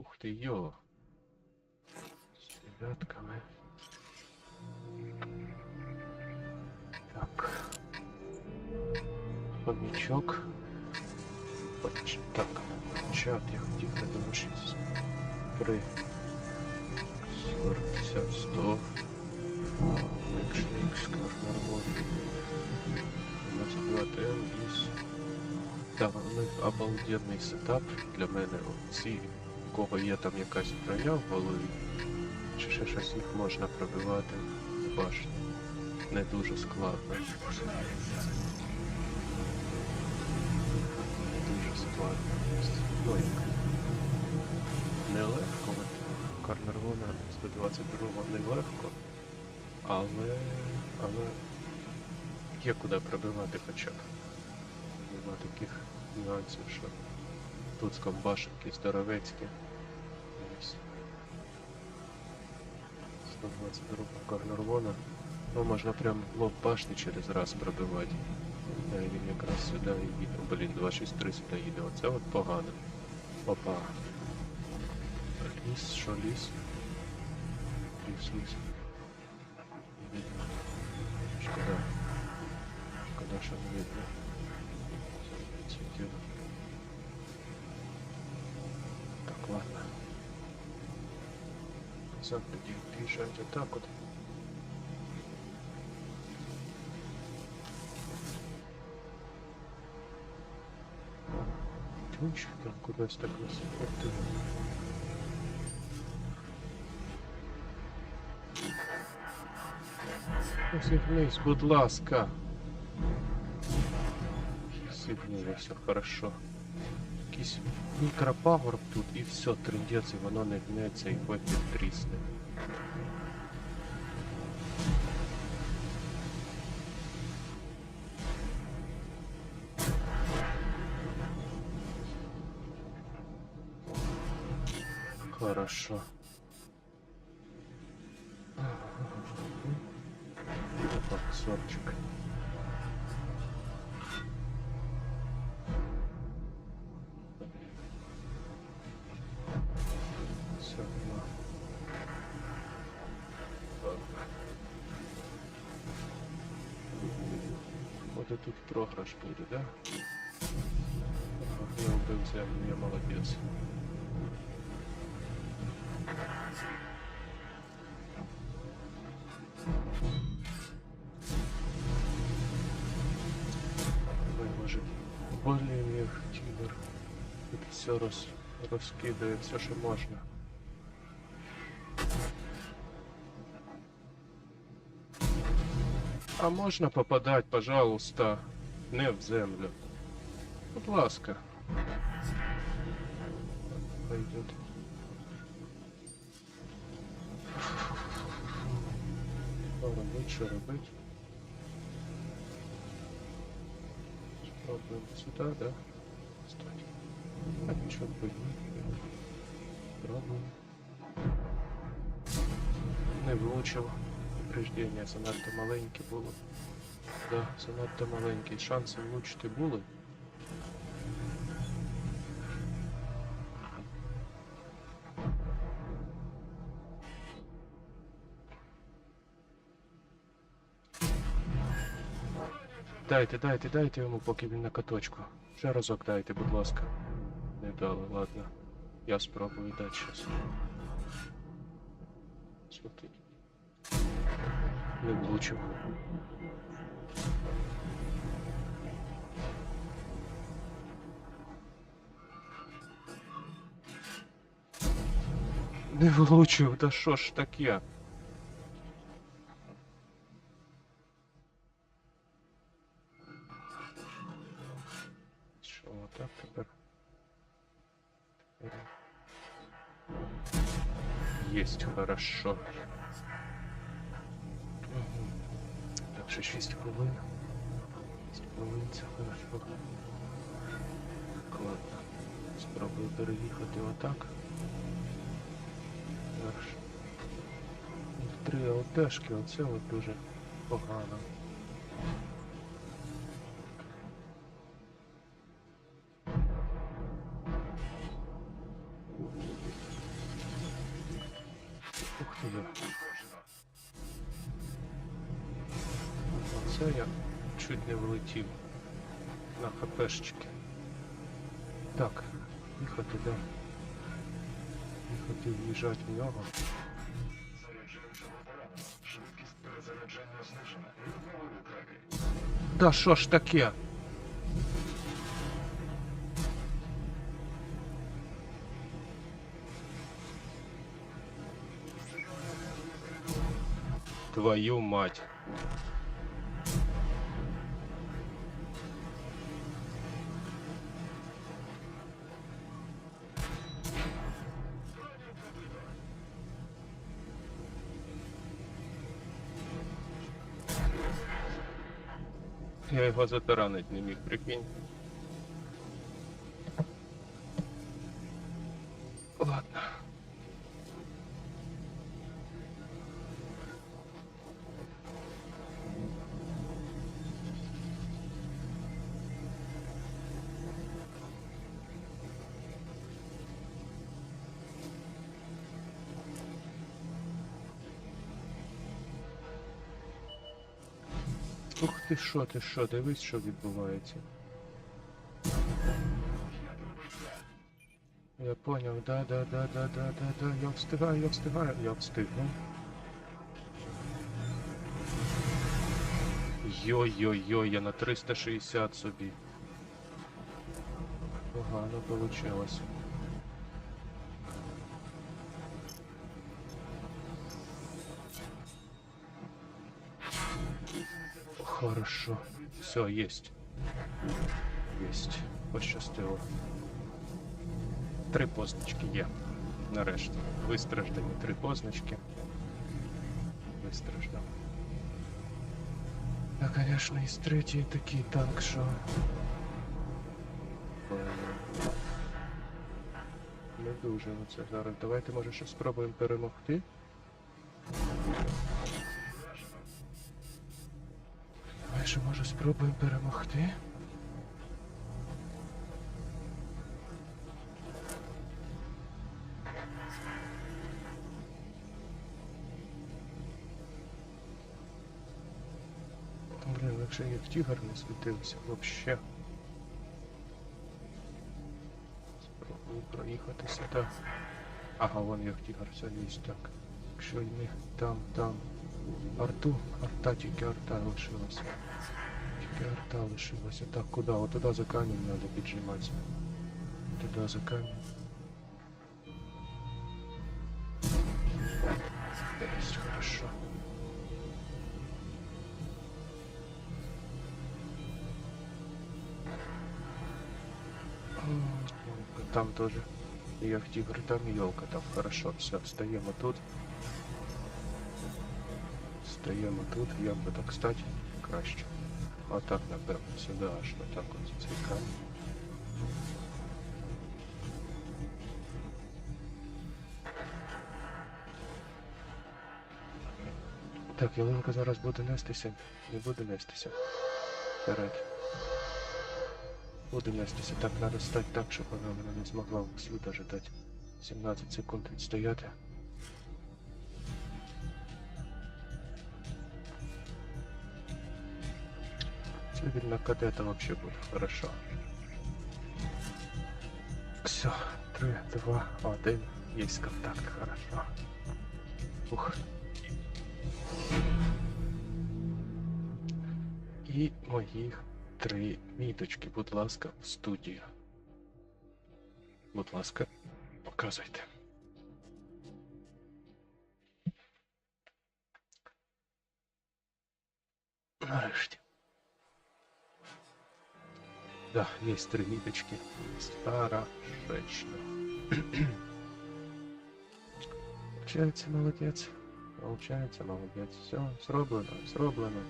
Ух ти йо. З дев'ятками. Так. Хомячок. Поч- Так, чат я хотів придумати. 3. 40, 50, 100. Микс, микс, карнарвон. 22 ТМ із. Так, сетап для мене. Ці, у кого є там якась броня в голові, чи ще щось їх можна пробивати в башні. Не дуже складно. Не дуже складно. Ой. Нелегко. от Карнарвона 122 нелегко. Але. але є куди пробивати хоча б. Нема таких нюансів, що тут скамбашенки здоровецькі. Ось. 122 Карнарвона. Ну, можна прям лоб башни через раз пробивати. Да, і він якраз сюди їде. Блін, 263 сюди їде. Оце от погано. Опа. Ліс, що ліс? Ліс, ліс. Шкода. Шкода, що не видно. Так, ладно. Назад тоді приїжджають отак от. Тюнчик там кудись так високо. Усміхнись, будь ласка. Сипнуло все хорошо. Якийсь мікропагорб тут і все, трендець, і воно не гнеться і потім трісне. Хорошо. Так, сорчик. Вот и тут програш буде, да? Ага, Я убив землю, я молодець. Виложить. Блін, їх тігр. Тут все роз, розкидає, все, що можна. А можна попадать, пожалуйста, не в землю. Будь ласка. Пойдет. Що робить, що робить? Спробуємо сюди, да? Стой. А нічого буде. Пробуємо. Не влучив. Повреждення занадто маленьке було. Да, занадто маленький. Шанси влучити були. Дайте, дайте, дайте йому, поки він на каточку. Ще разок дайте, будь ласка. Не дали, ладно. Я спробую дати щас. Смотри. Влучив. Не влучив, да що ж таке? Що, так? Тепер. Есть, хорошо. Ще 6 хвилин. 6 хвилин, це хорошо. Ладно. Спробую переїхати отак. Три ЛТшки, оце от дуже погано. Чуть не влетів на хпшечки. Так, їхати, да. Їхати в'їжджати в нього. Да що ж таке? Твою мать. Я його затаранить не міг, прикинь. Ух ти що, ти що, дивись, що відбувається. Я поняв, да, да, да, да, да, да, да, я встигаю, я встигаю, я встигну. Йой-йой-йой, я на 360 собі. Погано получилось. Хорошо. Все, есть. Есть. Пощастило. Три позначки є. Нарешті. Вистраждані три позначки. Вистраждав. А, конечно, із третій такий танк, що. е, Не дуже оце зараз. Давайте, може, ще спробуємо перемогти. Спробуємо перемогти. Блін, якщо як тігр не світився, вообще. Спробую проїхатися, так. Ага, вон як тігр лізь, так. Якщо в них там, там. Арту, арта, тільки арта лишилася. Тільки арта лишилася. Так, куди? От туди за камінь треба піджиматися. Туди за камінь. Есть, хорошо. М, Там тоже. Я в тигр, там елка, там хорошо. Все, встаем тут. Стаємо тут, як би так стати краще. Отак, напевно, сюди аж отак от цей камінь. Так, ялинка зараз буде нестися. Не буде нестися. Вперед. Буде нестися. Так, треба стати так, щоб вона мене не змогла в слід 17 секунд відстояти. Цивильно кадета вообще будет хорошо. Все, три, два, один. Есть контакт, хорошо. Ух. І моїх три міточки, будь ласка, в студію. Будь ласка, показуйте. Нарешті. Да, есть три ниточки. Старошечно. Получается, молодец. Получается, молодец. Все, зроблено, зроблено.